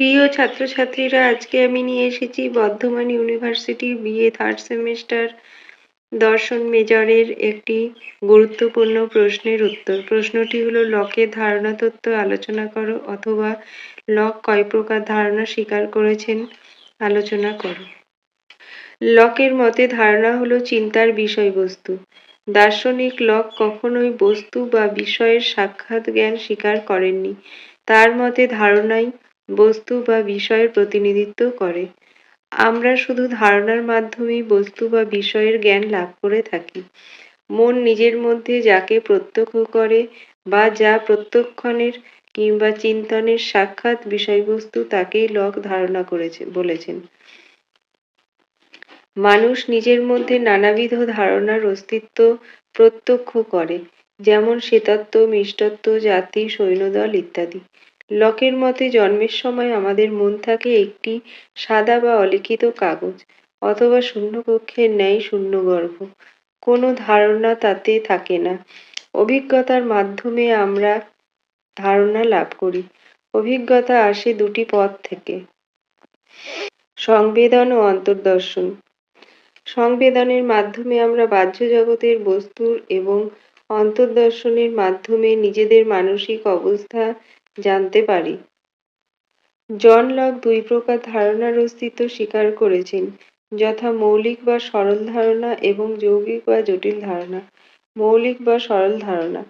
প্রিয় ছাত্রছাত্রীরা, আজকে আমি নিয়ে এসেছি বর্ধমান ইউনিভার্সিটির বিএ থার্ড সেমিস্টার দর্শন মেজরের একটি গুরুত্বপূর্ণ প্রশ্নের উত্তর। প্রশ্নটি হলো, লকের ধারণা তত্ত্ব আলোচনা করো অথবা লক কয় প্রকার ধারণা স্বীকার করেছেন আলোচনা করো। লকের মতে ধারণা হলো চিন্তার বিষয়বস্তু। দার্শনিক লক কখনোই বস্তু বা বিষয়ের সাক্ষাৎ জ্ঞান স্বীকার করেননি। তার মতে ধারণাই বস্তু বা বিষয়ের প্রতিনিধিত্ব করে। আমরা শুধু ধারণার মাধ্যমেই বস্তু বা বিষয়ের জ্ঞান লাভ করে থাকি। মন নিজের মধ্যে যাকে প্রত্যক্ষ করে বা যা প্রত্যক্ষণের কিংবা চিন্তনের সাক্ষাৎ বিষয়বস্তু তাকেই লক ধারণা করেছে, বলেছেন। মানুষ নিজের মধ্যে নানাবিধ ধারণার অস্তিত্ব প্রত্যক্ষ করে, যেমন শ্বেতত্ব মিষ্টত্ব, জাতি, সৈন্যদল ইত্যাদি। লকের মতে জন্মের সময় আমাদের মন থাকে একটি সাদা বা অলিখিত কাগজ অথবা শূন্যকক্ষের ন্যায় শূন্য শূন্যগর্ভ। কোনো ধারণা তাতে থাকে না। অভিজ্ঞতার মাধ্যমে আমরা ধারণা লাভ করি। অভিজ্ঞতা আসে দুটি পথ থেকে। সংবেদন ও অন্তর্দর্শন। সংবেদনের মাধ্যমে আমরা বাহ্য জগতের বস্তুর এবং অন্তর্দর্শনের মাধ্যমে নিজেদের মানসিক অবস্থা জানতে পারি। জন লক দুই প্রকার ধারণার অস্তিত্ব স্বীকার করেছেন। যথা মৌলিক বা সরল ধারণা এবং যৌগিক বা জটিল ধারণা। মৌলিক বা সরল ধারণা।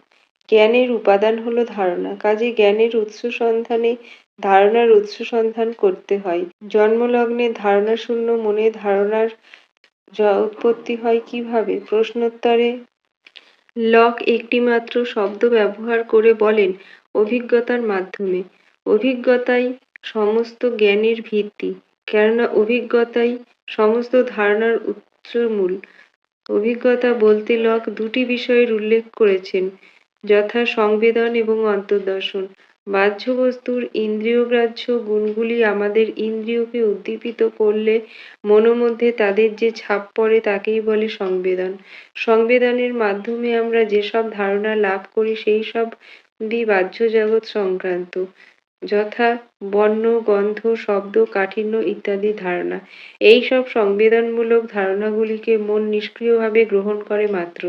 জ্ঞানের উপাদান হলো ধারণা। কাজে জ্ঞানের উৎস সন্ধানে ধারণার উৎস সন্ধান করতে হয়। জন্মলগ্নে ধারণা শূন্য মনে ধারণার উৎপত্তি হয় কীভাবে? প্রশ্নোত্তরে লক একটিমাত্র শব্দ ব্যবহার করে বলেন অভিজ্ঞতার মাধ্যমে। অভিজ্ঞতাই সমস্ত জ্ঞানের ভিত্তি, কেননা অভিজ্ঞতাই সমস্ত ধারণার উৎসমূল অভিজ্ঞতা বলতে লক দুটি বিষয়ের উল্লেখ করেছেন, যথা সংবেদন এবং অন্তর্দর্শন। বাহ্য বস্তুর ইন্দ্রিয়গ্রাহ্য গুণগুলি আমাদের ইন্দ্রিয়কে উদ্দীপিত করলে মনোমধ্যে তাদের যে ছাপ পড়ে তাকেই বলে সংবেদন। সংবেদনের মাধ্যমে আমরা যেসব ধারণা লাভ করি, সেই সবই বাহ্য জগৎ সংক্রান্ত। যথা বর্ণ, গন্ধ, শব্দ, কাঠিন্য ইত্যাদি ধারণা। এই সব সংবেদনমূলক ধারণাগুলিকে মন নিষ্ক্রিয়ভাবে গ্রহণ করে মাত্র।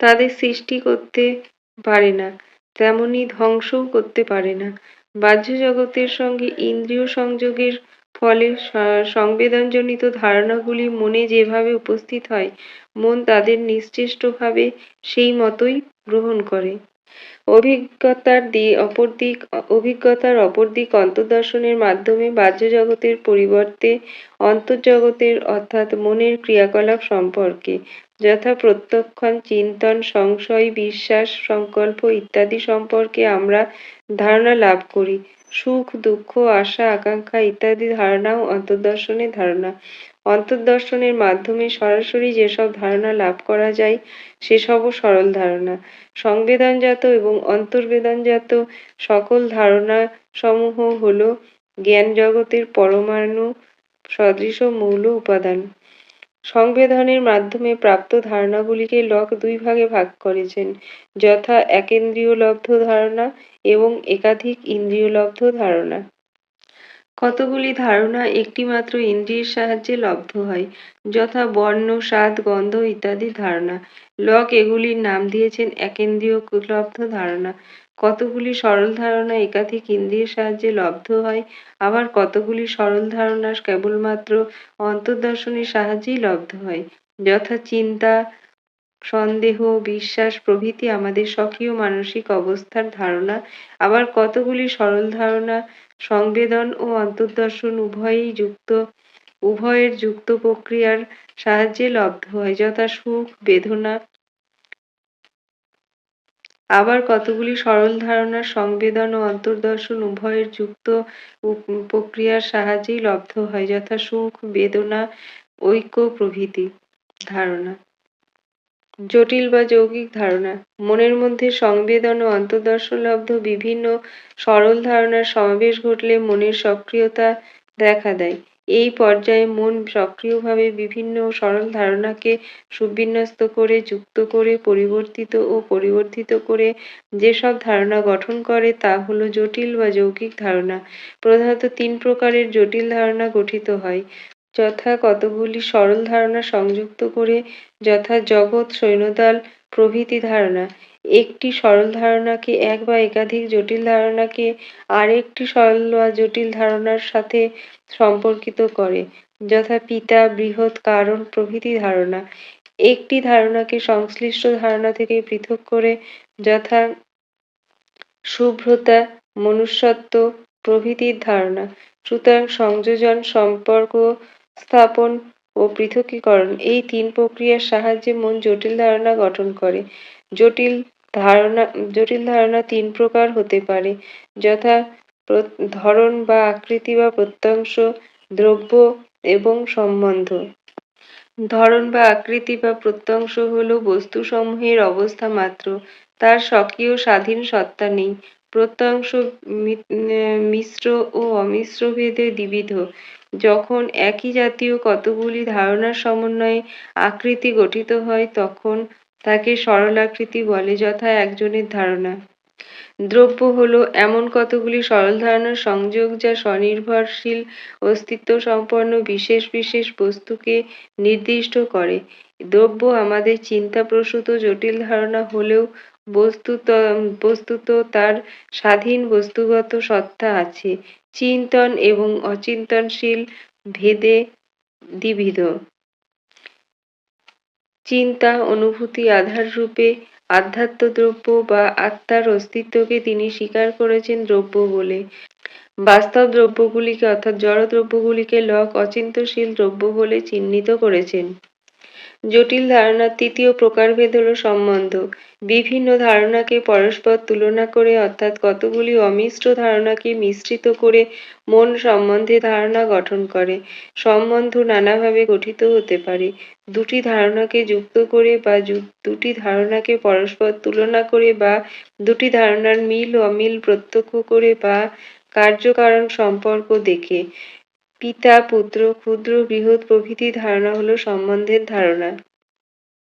তাদের সৃষ্টি করতে পারে না, তেমনি ধ্বংসও করতে পারে না। বাহ্য জগতের সঙ্গে ইন্দ্রিয় সংযোগের ফলে সংবেদনজনিত ধারণাগুলি মনে যেভাবে উপস্থিত হয়, মন তাদের নিশ্চেষ্টভাবে সেই মতোই গ্রহণ করে। অভিজ্ঞতার অপর দিক, অভিজ্ঞতার অপর দিক অন্তর্দর্শনের মাধ্যমে বাহ্য জগতের পরিবর্তে অন্তর্জগতের অর্থাৎ মনের ক্রিয়াকলাপ সম্পর্কে যথা প্রত্যক্ষণ, চিন্তন, সংশয়, বিশ্বাস, সংকল্প ইত্যাদি সম্পর্কে আমরা ধারণা লাভ করি। সুখ, দুঃখ, আশা, আকাঙ্ক্ষা ইত্যাদি ধারণাও অন্তর্দর্শনের ধারণা। অন্তর্দর্শনের মাধ্যমে সরাসরি যেসব ধারণা লাভ করা যায়, সেসবও সরল ধারণা। সংবেদনজাত এবং অন্তর্বেদনজাত সকল ধারণা সমূহ হল জ্ঞান জগতের পরমাণু সদৃশ মৌল উপাদান। সংবেদনের মাধ্যমে প্রাপ্ত ধারণাগুলিকে লক দুই ভাগে ভাগ করেছেন। যথা একেন্দ্রিয়লব্ধ ধারণা এবং একাধিক ইন্দ্রিয়লব্ধ ধারণা। কতগুলি ধারণা একটিমাত্র ইন্দ্রিয়ের সাহায্যে লব্ধ হয়? যথা বর্ণ, স্বাদ, গন্ধ ইত্যাদি ধারণা। লক এগুলির নাম দিয়েছেন একেন্দ্রিয় লব্ধ ধারণা। কতগুলি সরল ধারণা একাধিক ইন্দ্রিয়ের সাহায্যে লব্ধ হয়? আবার কতগুলি সরল ধারণা কেবলমাত্র অন্তর্দর্শনের সাহায্যেই লব্ধ হয়? যথা চিন্তা সন্দেহ, বিশ্বাস প্রভৃতি আমাদের স্বকীয় মানসিক অবস্থার ধারণা। আবার কতগুলি সরল ধারণা, সংবেদন ও অন্তর্দর্শন উভয়েই যুক্ত, উভয়ের যুক্ত প্রক্রিয়ার সাহায্যে লব্ধ হয়, যথা সুখ, বেদনা। আবার কতগুলি সরল ধারণা, সংবেদন ও অন্তর্দর্শন উভয়ের যুক্ত প্রক্রিয়ার সাহায্যেই লব্ধ হয়, যথা সুখ, বেদনা, ঐক্য প্রভৃতি ধারণা। জটিল বা যৌগিক ধারণা। মনের মধ্যে সংবেদন ও অন্তর্দর্শনলব্ধ বিভিন্ন সরল ধারণার সমাবেশ ঘটলে মনের সক্রিয়তা দেখা দেয়। এই পর্যায়ে মন সক্রিয়ভাবে বিভিন্ন সরল ধারণাকে সুবিন্যস্ত করে, যুক্ত করে, পরিবর্তিত ও পরিবর্ধিত করে যেসব ধারণা গঠন করে তা হল জটিল বা যৌগিক ধারণা। প্রধানত তিন প্রকারের জটিল ধারণা গঠিত হয়, যথা কতকগুলি সরল ধারণা সংযুক্ত করে যথা জগৎ, সৈন্যদল প্রভৃতি ধারণা। একটি সরল ধারণাকে এক বা একাধিক জটিল ধারণাকে আরেকটি সরল বা জটিল ধারণার সাথে সম্পর্কিত করে, যথা পিতা, বৃহৎ, কারণ প্রভৃতি ধারণা। একটি ধারণাকে সংশ্লিষ্ট ধারণা থেকে পৃথক করে, যথা শুভ্রতা, মনুষ্যত্ব প্রভৃতির ধারণা। সুতরাং সংযোজন, সম্পর্ক স্থাপন ও পৃথকীকরণ এই তিন প্রক্রিয়ার সাহায্যে মন জটিল ধারণা গঠন করে। জটিল ধারণা জটিল ধারণা তিন প্রকার হতে পারে, যথা ধরন বা আকৃতি বা প্রত্যংশ, দ্রব্য এবং সম্বন্ধ। ধরন বা আকৃতি বা প্রত্যংশ হল বস্তুসমূহের অবস্থা মাত্র, তার স্বকীয় স্বাধীন সত্তা নেই। প্রত্যংশ মিশ্র ও অমিশ্র ভেদে দ্বিবিধ। যখন একই জাতীয় কতগুলি ধারণার সমন্বয়ে আকৃতি গঠিত হয় তখন তাকে সরলাকৃতি বলে, যথা একজনের ধারণা। দ্রব্য হল এমন কতগুলি সরল ধারণার সংযোগ যা স্বনির্ভরশীল অস্তিত্ব-সম্পন্ন বিশেষ বিশেষ বস্তুকে নির্দিষ্ট করে। দ্রব্য আমাদের চিন্তা-প্রসূত জটিল ধারণা হলেও বস্তুত বস্তুত তার স্বাধীন বস্তুগত সত্তা আছে। চিন্তন এবং অচিন্তনশীল ভেদে দ্বিবিধ। চিন্তা, অনুভূতি আধাররূপে আধ্যাত্ম দ্রব্য বা আত্মার অস্তিত্বকে তিনি স্বীকার করেছেন দ্রব্য বলে। বাস্তব দ্রব্যগুলিকে অর্থাৎ জড় দ্রব্যগুলিকে লক অচিন্ত্যশীল দ্রব্য বলে চিহ্নিত করেছেন। জটিল ধারণার তৃতীয় প্রকারভেদ হল সম্বন্ধ। বিভিন্ন ধারণাকে পরস্পর তুলনা করে অর্থাৎ কতগুলি অমিশ্র ধারণাকে মিশ্রিত করে মন সম্বন্ধে ধারণা গঠন করে। সম্বন্ধ নানাভাবে গঠিত হতে পারে। দুটি ধারণাকে যুক্ত করে বা দুটি ধারণাকে পরস্পর তুলনা করে বা দুটি ধারণার মিল-অমিল প্রত্যক্ষ করে বা কার্য-কারণ সম্পর্ক দেখে। পিতা, পুত্র, ক্ষুদ্র, বৃহৎ প্রভৃতি ধারণা হল সম্বন্ধের ধারণা।